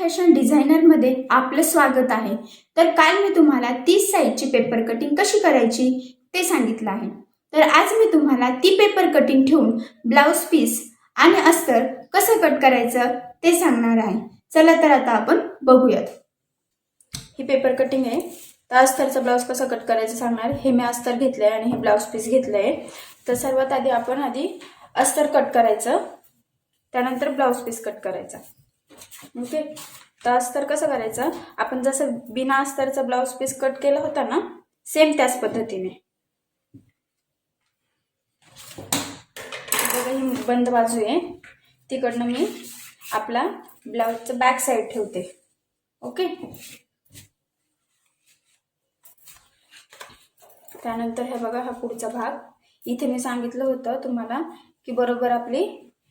Fashion डिझायनरमध्ये आपलं स्वागत आहे. तर काल मी तुम्हाला तीस साईजची पेपर कटिंग कशी करायची ते सांगितलं आहे. तर आज मी तुम्हाला ती पेपर कटिंग ठेवून ब्लाऊज पीस आणि अस्तर कसं कट करायचं ते सांगणार आहे. चला तर आता आपण बघूयात. ही पेपर कटिंग आहे. तर अस्तरचा ब्लाऊज कसा कट करायचं सांगणार. हे मी अस्तर घेतलं आहे आणि हे ब्लाऊज पीस घेतलं आहे तर सर्वात आधी आपण आधी अस्तर कट करायचं. त्यानंतर ब्लाऊज पीस कट करायचा. ओके? तर अस्तर कसं करायचं? आपण जसं बिना अस्तरचा ब्लाऊज पीस कट केला होता ना सेम त्याच पद्धतीने. बघा ही बंद बाजू आहे. तिकडनं मी आपला ब्लाऊजचं बॅक साईड ठेवते. ओके? त्यानंतर हे बघा हा पुढचा भाग. इथे मी सांगितलं होतं तुम्हाला की बरोबर आपली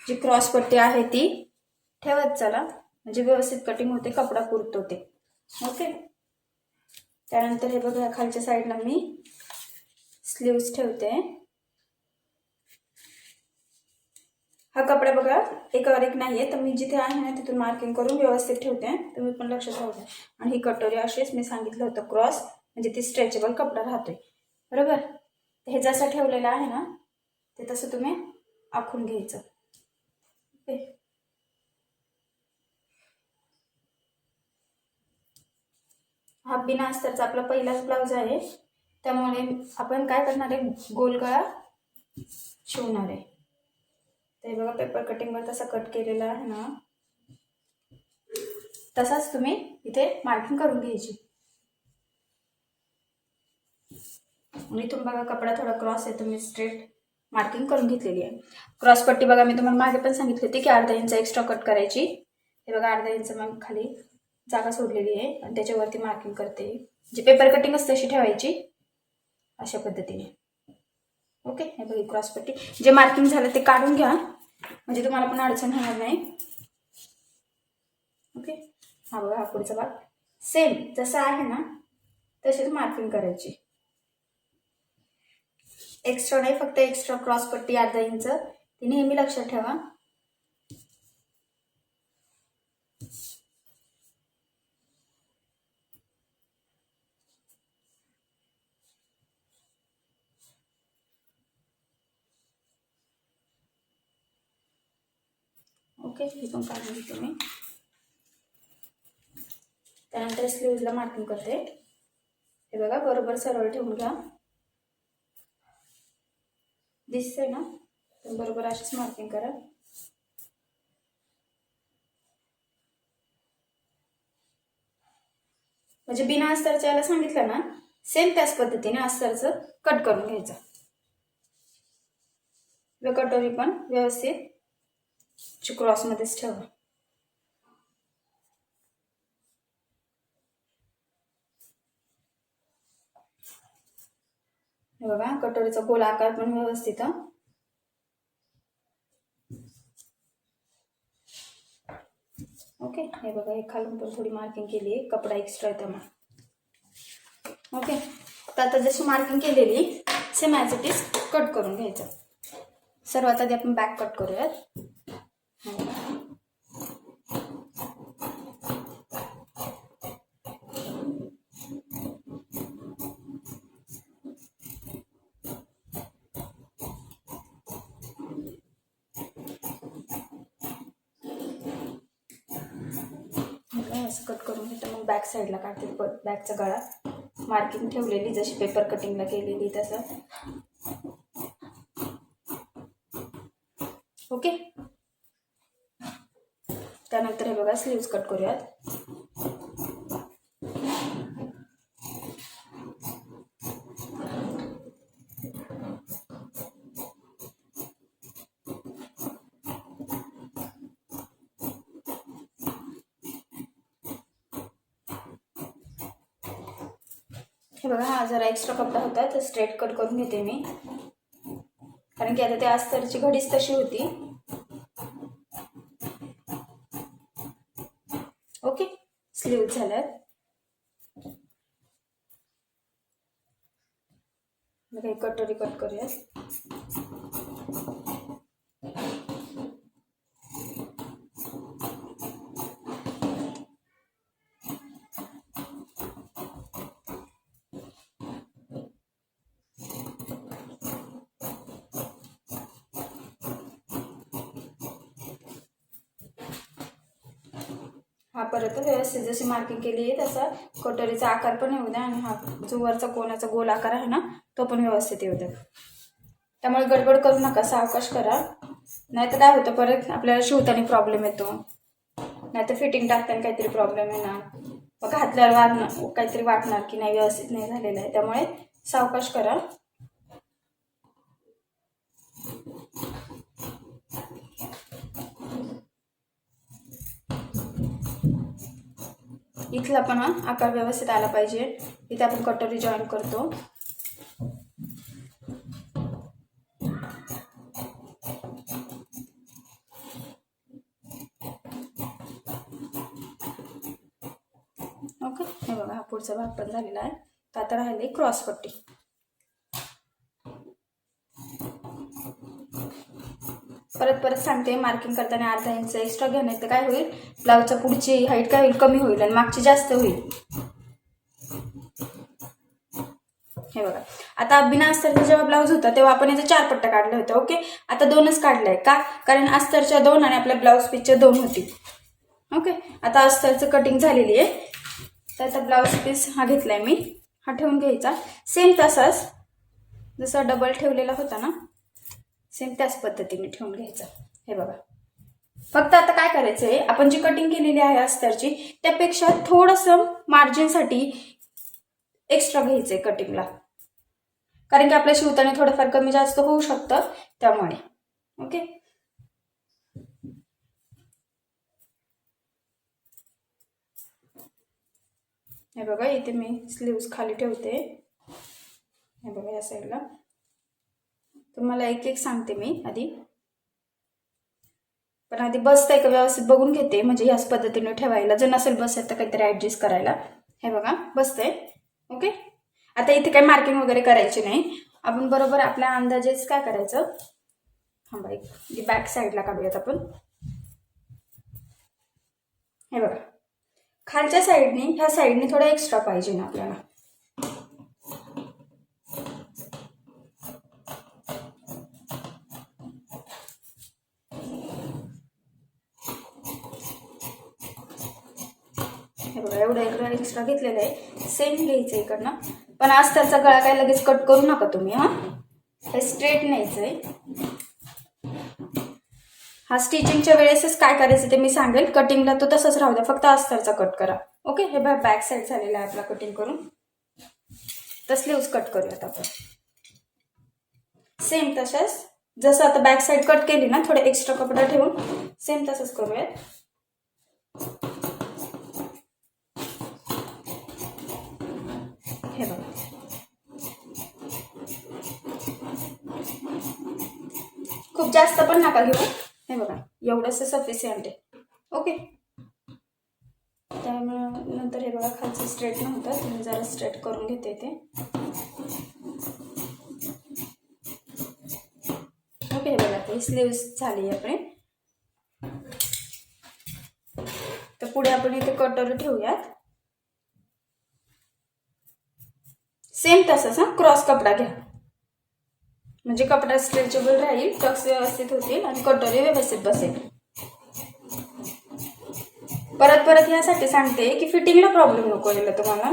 जी क्रॉसपट्टी आहे ती ठेवत चला. म्हणजे व्यवस्थित कटिंग होते कपडा पुरतो ते ओके त्यानंतर हे बघा खालच्या साईडला मी स्लीव्स ठेवते. हा कपडा बघा एकावर एक नाही आहे तर मी जिथे आहे ना तिथून मार्किंग करून व्यवस्थित ठेवते. तुम्ही पण लक्षात राहू द्या. आणि ही कटोरी अशीच मी सांगितलं होतं क्रॉस म्हणजे ती स्ट्रेचेबल कपडा राहतोय. बरोबर? हे जसं ठेवलेलं आहे ना ते तसं तुम्ही आखून घ्यायचं ओके हा बिना अस्तरचा आपला पहिलाच ब्लाऊज आहे. त्यामुळे आपण काय करणार आहे? गोलगळा शिवणार आहे. ते बघा पेपर कटिंगवर तसा कट केलेला आहे ना. तसाच तुम्ही इथे मार्किंग करून घ्यायची. आणि इथून बघा कपडा थोडा क्रॉस आहे तुम्ही स्ट्रेट मार्किंग करून घेतलेली आहे. क्रॉस पट्टी बघा मी तुम्हाला मागे पण सांगितली होती की अर्धा इंच एक्स्ट्रा कट करायची. हे बघा अर्धा इंच मग खाली जागा सोडलेली आहे आणि त्याच्यावरती मार्किंग करते. जी पेपर कटिंग असते तशी ठेवायची. अशा पद्धतीने. ओके हे बघा क्रॉस पट्टी. जे मार्किंग झालं ते काढून घ्या. म्हणजे तुम्हाला पण अडचण होणार नाही. ओके हा बघा हा पुढचा भाग. सेम जसा आहे ना तसेच मार्किंग करायची. एक्स्ट्रा नाही फक्त एक्स्ट्रा क्रॉस पट्टी अर्धा इंच ती नेहमी लक्षात ठेवा. ओके हे पण काढून घेते मी. त्यानंतर स्लीव्जला मार्किंग करते. हे बघा बरोबर सरळ ठेवून घ्या. दिसतंय ना? तर बरोबर अशीच मार्किंग करा. म्हणजे बिना अस्तरच्या याला सांगितलं ना सेम त्याच पद्धतीने अस्तरचं कट करून घ्यायचं. कटोरी पण व्यवस्थित क्रॉसमध्येच ठेवा. हे बघा कटोरीचा गोल आकार पण व्यवस्थित ओके हे बघा हे खालून पण थोडी मार्किंग केली आहे कपडा एक्स्ट्रा आहे त्यामुळे. ओके तर आता जशी मार्किंग केलेली same as it is cut करून घ्यायचं. सर्वात आधी आपण बॅक कट करूयात हे बघा. बघा, असं कट करून घेतो. मग बॅक साईडला काढते. बॅकचा गळा. मार्किंग ठेवलेली जशी पेपर कटिंगला केलेली तसं. ओके त्यानंतर हे बघा स्लीव्ज कट करूयात. बघा हा जरा एक्स्ट्रा कपडा होता तर स्ट्रेट कट करून घेते मी. कारण की आता त्या अस्तरची घडीच तशी होती. ओके स्लीव झाल्यात. बघा एक कटोरी कट करूयात. हा परत व्यवस्थित जशी मार्किंग केली आहे तसा कटोरीचा आकार पण येऊ द्या आणि हा जो वरचा कोणाचा गोल आकार आहे ना तो पण व्यवस्थित येऊ द्या. त्यामुळे गडबड करू नका सावकाश करा. नाही तर काय होतं परत आपल्याला शिवताना प्रॉब्लेम येतो. नाही तर फिटिंग टाकताना काहीतरी प्रॉब्लेम येणार. मग घातल्यावर वाटणार काहीतरी वाटणार की नाही व्यवस्थित नाही झालेलं आहे. त्यामुळे सावकाश करा. इथला पण आकार व्यवस्थित आला पाहिजे. इथे आपण कटोरी जॉईन करतो. ओके हे बघा हा पुढचा भाग पण झालेला आहे. तर आता राहिली क्रॉसपट्टी. परत परत सांगते मार्किंग करताना अर्धा इंच एक्स्ट्रा घ्या तर काय होईल? ब्लाऊजच्या पुढची हाईट काय होईल? कमी होईल आणि मागची जास्त होईल. हे बघा. आता बिना अस्तरचा जेव्हा ब्लाऊज होता तेव्हा आपण याचा चार पट्टा काढला होत्या ओके आता दोनच काढलाय. आहे का? कारण अस्तरच्या दोन आणि आपल्या ब्लाऊज पीसच्या दोन होती. ओके आता अस्तरचं कटिंग झालेली आहे. तर आता ब्लाऊज पीस हा घेतलाय मी. हा ठेवून घ्यायचा. सेम तसाच जसा डबल ठेवलेला होता ना? सेम त्याच पद्धतीने ठेवून घ्यायचा. हे बघा. फक्त आता काय करायचं आहे आपण जी कटिंग केलेली आहे अस्तरची त्यापेक्षा थोडंसं मार्जिनसाठी एक्स्ट्रा घ्यायचं आहे कटिंगला कारण की आपल्या शिवताने थोडंफार कमी जास्त होऊ शकतं त्यामुळे. ओके हे बघा इथे मी स्लीव्स खाली ठेवते. हे बघा या साईडला तुम्हाला एक एक सांगते मी आधी. पण आधी बसतंय का व्यवस्थित बघून घेते म्हणजे याच पद्धतीने ठेवायला. जर नसेल बसत तर काहीतरी ॲडजस्ट करायला. हे बघा बसतंय ओके आता इथे काही मार्किंग वगैरे करायची नाही. आपण बरोबर आपल्या अंदाजेच काय करायचं? थांबा एक बॅक साईडला काढूयात आपण. हे बघा. खालच्या साईडने ह्या साईडने थोडं एक्स्ट्रा पाहिजे ना आपल्याला. हे बघा एवढं इकडं एक्स्ट्रा घेतलेलं आहे. सेम घ्यायचं आहे इकडनं. पण आज त्याचा गळा काय लगेच कट करू नका तुम्ही हां? हे स्ट्रेट न्यायचं आहे. हा स्टिचिंगच्या वेळेसच काय करायचं ते मी सांगेल. कटिंगला तो तसंच राहू द्या. फक्त अस्तरचा कट करा. ओके हे बघा बॅक साईड झालेला आहे आपला कटिंग करून. तसले उस कट करूयात आपण. सेम तशाच जसं आता बॅक साईड कट केली ना थोडे एक्स्ट्रा कपडा ठेवून सेम तसंच करूयात हे बघा खूप जास्त पण नका घेऊ. हे बघा एवढंसं सफिशियंट आहे. ओके त्यामुळे नंतर हे बघा खालचं स्ट्रेट नव्हतं. तुम्ही जरा स्ट्रेट करून घेते ते ओके हे बघा ते स्लीव्स झाली आपली. तर पुढे आपण इथे कटोरी ठेवूयात. सेम तसंच हां? क्रॉस कपडा घ्या. म्हणजे कपडा स्ट्रेचेबल राहील टक्स व्यवस्थित होतील आणि कटोरी व्यवस्थित बसेल. परत परत यासाठी सांगते की फिटिंगला प्रॉब्लेम नको यायला तुम्हाला.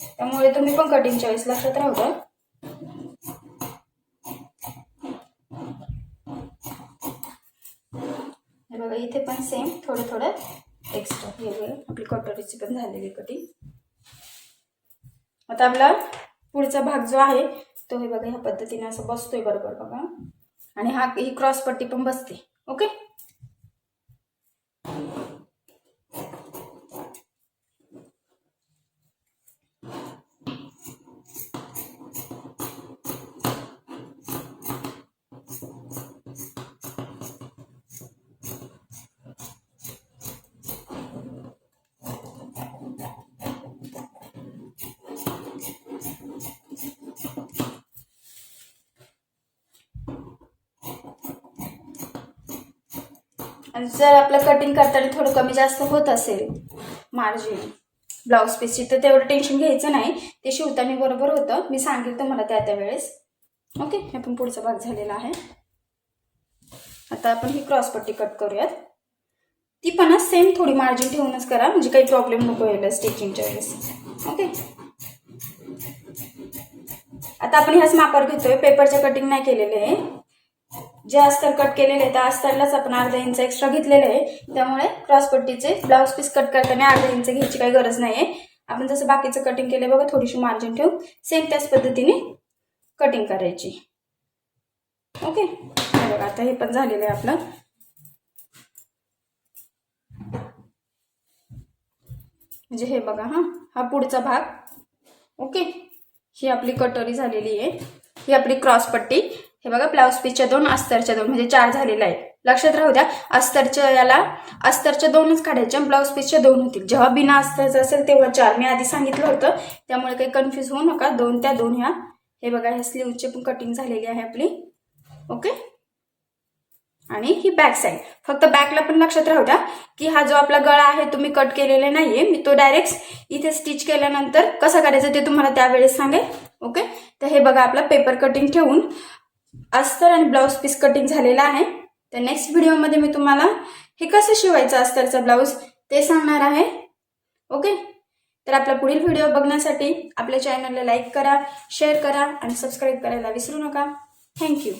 त्यामुळे तुम्ही पण कटिंग चॉईस लक्षात राहू द्या. बघा इथे पण सेम थोडं थोडं एक्स्ट्रा हे आपली कटोरीची पण झालेली कटिंग आता आपला पुढचा भाग जो आहे तो हे बघा ह्या पद्धतीने असं बसतोय बरोबर बघा. आणि हा ही क्रॉस पट्टी पण बसते. ओके आणि जर आपलं कटिंग करताना थोडं कमी जास्त होत असेल मार्जिन ब्लाऊज पीसची तर तेवढं टेन्शन घ्यायचं नाही. ते शिवताना बरोबर होतं. मी सांगेल तुम्हाला त्या त्या वेळेस. ओके हे पण पुढचा भाग झालेला आहे. आता आपण ही क्रॉसपट्टी कट करूयात. ती पण सेम थोडी मार्जिन ठेवूनच करा. म्हणजे काही प्रॉब्लेम नको यायला स्टिचिंगच्या वेळेस. ओके आता आपण ह्याच मापावर घेतोय. पेपरचे कटिंग नाही केलेले आहे. जे अस्तर कट केलेले त्या अस्तरलाच आपण अर्धा इंच एक्स्ट्रा घेतलेले आहे. त्यामुळे क्रॉस पट्टीचे ब्लाऊज पीस कट करताना अर्धा इंच घ्यायची काही गरज नाही आहे आपण जसं बाकीचं कटिंग केलं बघा थोडीशी मार्जिन ठेवून सेम त्याच पद्धतीने कटिंग करायची. ओके बघा आता हे पण झालेलं आहे आपलं. म्हणजे हे बघा हा हा पुढचा भाग. ओके ही आपली कटोरी झालेली आहे. ही आपली क्रॉस पट्टी. हे बघा ब्लाऊज पीसच्या दोन अस्तरच्या दोन म्हणजे चार झालेला आहे लक्षात राहू द्या अस्तरच्या याला अस्तरच्या दोनच काढायच्या ब्लाऊज पीसच्या दोन होतील. जेव्हा बिना अस्तरचं असेल तेव्हा चार. मी आधी सांगितलं होतं त्यामुळे काही कन्फ्यूज होऊ नका. दोन त्या दोन ह्या. हे बघा ह्या स्लीवची पण कटिंग झालेली आहे आपली. ओके आणि ही बॅक साईड फक्त बॅकला पण लक्षात राहू द्या की हा जो आपला गळा आहे तुम्ही कट केलेला नाहीये. मी तो डायरेक्ट इथे स्टिच केल्यानंतर कसं करायचा ते तुम्हाला त्यावेळेस सांगेल. ओके तर हे बघा आपला पेपर कटिंग ठेवून अस्तर आणि ब्लाऊज पीस कटिंग झालेला आहे. तर नेक्स्ट व्हिडिओमध्ये मी तुम्हाला हे कसं शिवायचं अस्तरचा ब्लाऊज ते सांगणार आहे. ओके तर आपला पुढील व्हिडिओ बघण्यासाठी आपल्या चॅनलला लाईक करा शेअर करा आणि सबस्क्राईब करायला विसरू नका. थँक्यू